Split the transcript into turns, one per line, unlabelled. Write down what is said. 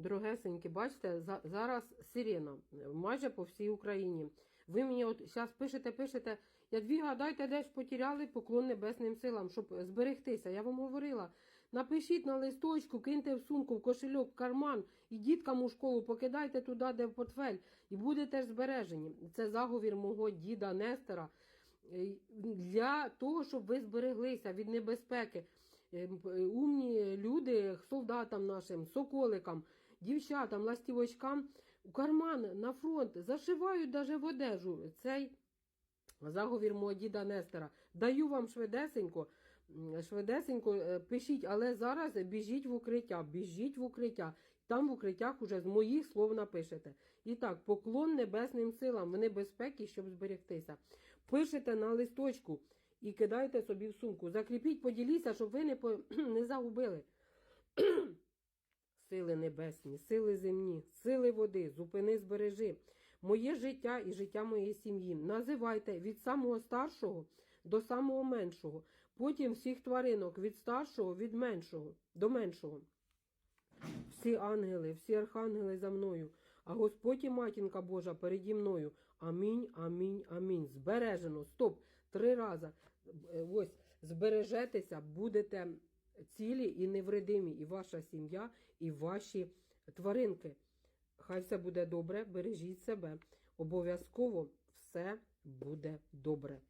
Дорогесенькі, бачите, за- зараз сирена майже по всій Україні. Ви мені от зараз пишете, пишете, Ядвіга, дайте де ж потеряли поклон небесним силам, щоб зберегтися. Я вам говорила. Напишіть на листочку, киньте в сумку, в кошельок, в карман, і діткам у школу покидайте туди, де в портфель, і будете збережені. Це заговір мого діда Нестора е, для того, щоб ви збереглися від небезпеки. Е, Умні люди, солдатам нашим, соколикам, дівчатам, ластівочкам у карман на фронт зашивають даже в одежу цей заговір мого діда Нестора. Даю вам швидесенько, швидесенько е, пишіть, але зараз біжіть в укриття, біжіть в укриття. Там в укриттях уже з моїх слов напишете. І так, поклон небесним силам в небезпекі, щоб зберегтися. Пишете на листочку і кидайте собі в сумку. Закріпіть, поділіться, щоб ви не, по... не загубили. Сили небесні, сили земні, сили води, зупини, збережи. Моє життя і життя моєї сім'ї. Називайте від самого старшого до самого меншого. Потім всіх тваринок від старшого від меншого до меншого. Всі ангели, всі архангели за мною, а Господь і матінка Божа переді мною. Амінь, амінь, амінь. Збережено. Стоп. Три рази. Е, Ось збережетеся, будете цілі і невредимі, і ваша сім'я, і ваші тваринки. Хай все буде добре, бережіть себе. Обов'язково все буде добре.